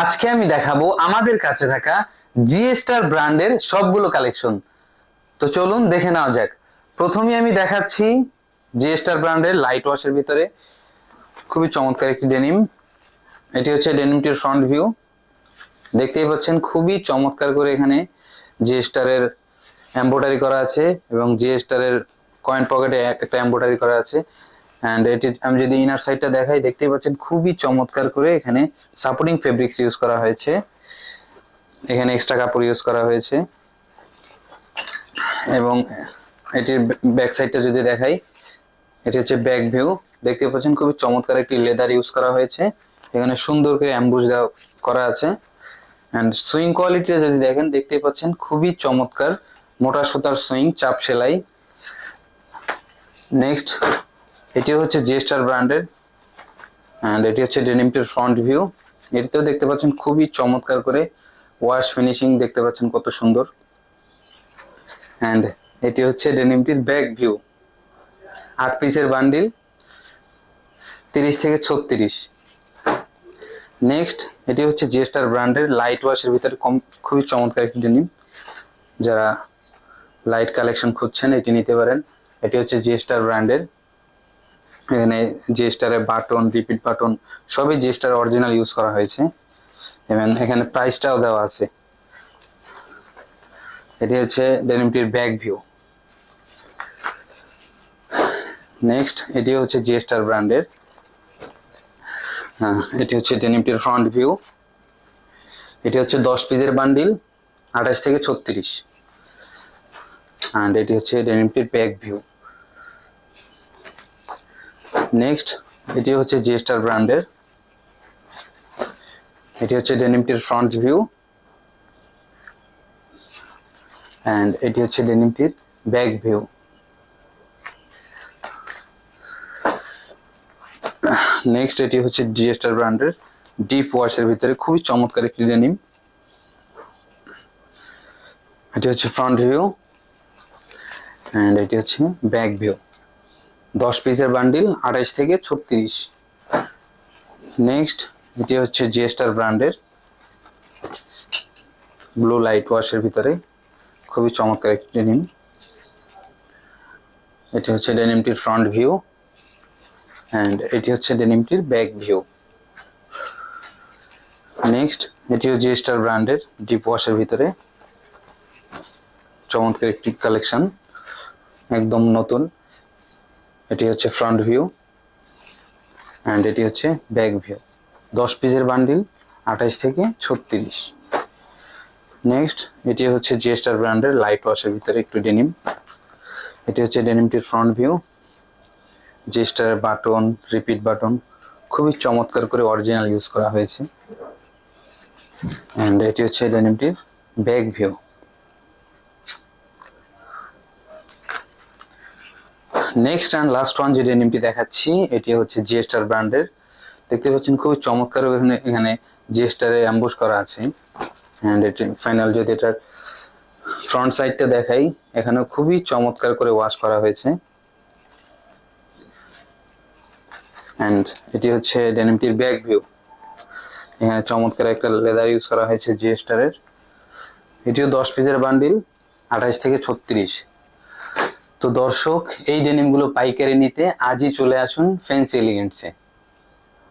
আজকে আমি দেখাবো আমাদের কাছে থাকা জিএস্টার ব্র্যান্ডের সবগুলো কালেকশন। তো চলুন দেখে নেওয়া যাক। প্রথমে আমি দেখাচ্ছি জিএস্টার ব্র্যান্ডের লাইট ওয়াশের ভিতরে। খুবই চমৎকার একটি ডেনিম এটি হচ্ছে ডেনিমটির ফ্রন্ট ভিউ দেখতেই পাচ্ছেন, খুবই চমৎকার করে এখানে জিএস্টারের এম্ব্রয়ডারি করা আছে এবং জিএস্টারের কয়েন পকেটে একটা এম্ব্রয়ডারি করা আছে। অ্যান্ড এটি আমি যদি ইনার সাইডটা দেখাই, দেখতেই পাচ্ছেন খুবই চমৎকার করে এখানে সাপোর্টিং ফেব্রিক্স ইউজ করা হয়েছে। এখানে এক্সট্রা কাপড় ইউজ করা হয়েছে। এবং এটির ব্যাক সাইডটা যদি দেখাই, এটি হচ্ছে ব্যাক ভিউ দেখতে পাচ্ছেন খুবই চমৎকার একটি লেদার ইউজ করা হয়েছে। এখানে সুন্দর করে অ্যাম্বুজ দেওয়া করা আছে। অ্যান্ড সুইং কোয়ালিটিটা যদি দেখেন দেখতে পাচ্ছেন খুবই চমৎকার। মোটা সুতার সুইং চাপ সেলাই। নেক্সট এটি হচ্ছে জেস্টার ব্র্যান্ডের অ্যান্ড এটি হচ্ছে ডেনিমটির ফ্রন্ট ভিউ এটিতেও দেখতে পাচ্ছেন খুবই চমৎকার করে ওয়াশ ফিনিশিং দেখতে পাচ্ছেন কত সুন্দর। অ্যান্ড এটি হচ্ছে ডেনিমটির ব্যাক ভিউ আট পিসের বান্ডিল তিরিশ থেকে ছত্রিশ। নেক্সট এটি হচ্ছে জেস্টার ব্র্যান্ডের লাইট ওয়াশের ভিতরে কম, খুবই চমৎকার একটি ডেনিম যারা লাইট কালেকশন খুঁজছেন, এটি নিতে পারেন। এটি হচ্ছে জেস্টার ব্র্যান্ডের এখানে জেস্টারের বাটন রিপিট বাটন সবই জেস্টার অরিজিনাল ইউজ করা হয়েছে। এবং এখানে প্রাইসটাও দেওয়া আছে। এটি হচ্ছে ডেনিমটির ব্যাক ভিউ নেক্সট এটি হচ্ছে জেস্টার ব্র্যান্ডের হ্যাঁ এটি হচ্ছে ডেনিমটির ফ্রন্ট ভিউ এটি হচ্ছে দশ পিসের বান্ডিল আঠাশ থেকে ছত্রিশ। অ্যান্ড এটি হচ্ছে ডেনিমটির ব্যাক ভিউ নেক্সট এটি হচ্ছে জিএস্টার ব্র্যান্ডের এটি হচ্ছে ডেনিমটির ফ্রন্ট ভিউ অ্যান্ড এটি হচ্ছে ডেনিমটির ব্যাক ভিউ নেক্সট এটি হচ্ছে জিএস্টার ব্র্যান্ডের ডিপ ওয়াশের ভিতরে। খুবই চমৎকার একটি ডেনিম এটি হচ্ছে ফ্রন্ট ভিউ অ্যান্ড এটি হচ্ছে ব্যাক ভিউ দশ পিসের বান্ডিল আঠাইশ থেকে ছত্রিশ। নেক্সট এটি হচ্ছে জিএস্টার ব্র্যান্ডের ব্লু লাইট ওয়াশের ভিতরে। খুবই চমৎকার একটি ডেনিম এটি হচ্ছে ডেনিমটির ফ্রন্ট ভিউ অ্যান্ড এটি হচ্ছে ডেনিমটির ব্যাক ভিউ নেক্সট এটিও জিএস্টার ব্র্যান্ডের ডিপ ওয়াশের ভিতরে। চমৎকার একটি কালেকশন একদম নতুন। এটি হচ্ছে ফ্রন্ট ভিউ অ্যান্ড এটি হচ্ছে ব্যাক ভিউ দশ পিসের বান্ডিল আঠাইশ থেকে ছত্রিশ। নেক্সট এটি হচ্ছে জিএস্টার ব্র্যান্ডের লাইট ওয়াশের ভিতরে একটু ডেনিম এটি হচ্ছে ডেনিমটির ফ্রন্ট ভিউ জিএস্টারের বাটন রিপিট বাটন খুবই চমৎকার করে অরিজিনাল ইউজ করা হয়েছে। অ্যান্ড এটি হচ্ছে ডেনিমটির back view next and last one যে ডেনিমটি দেখাচ্ছি, এটি হচ্ছে জিএস্টার ব্র্যান্ডের দেখতে পাচ্ছেন খুবই চমৎকার এখানে এখানে জিএস্টারে অ্যাম্বুশ করা আছে। অ্যান্ড এটি ফাইনাল যদি এটার ফ্রন্ট সাইডটা দেখাই এখানে খুবই চমৎকার করে ওয়াশ করা হয়েছে। অ্যান্ড এটি হচ্ছে ডেনিমটির ব্যাক ভিউ এখানে চমৎকার একটা লেদার ইউজ করা হয়েছে জিএস্টারের এটিও দশ পিসের বান্ডিল আঠাইশ থেকে ছত্রিশ। তো দর্শক এই ডেনিমগুলো পাইকারি নিতে আজই চলে আসুন ফ্যান্সি এলিগেন্টসে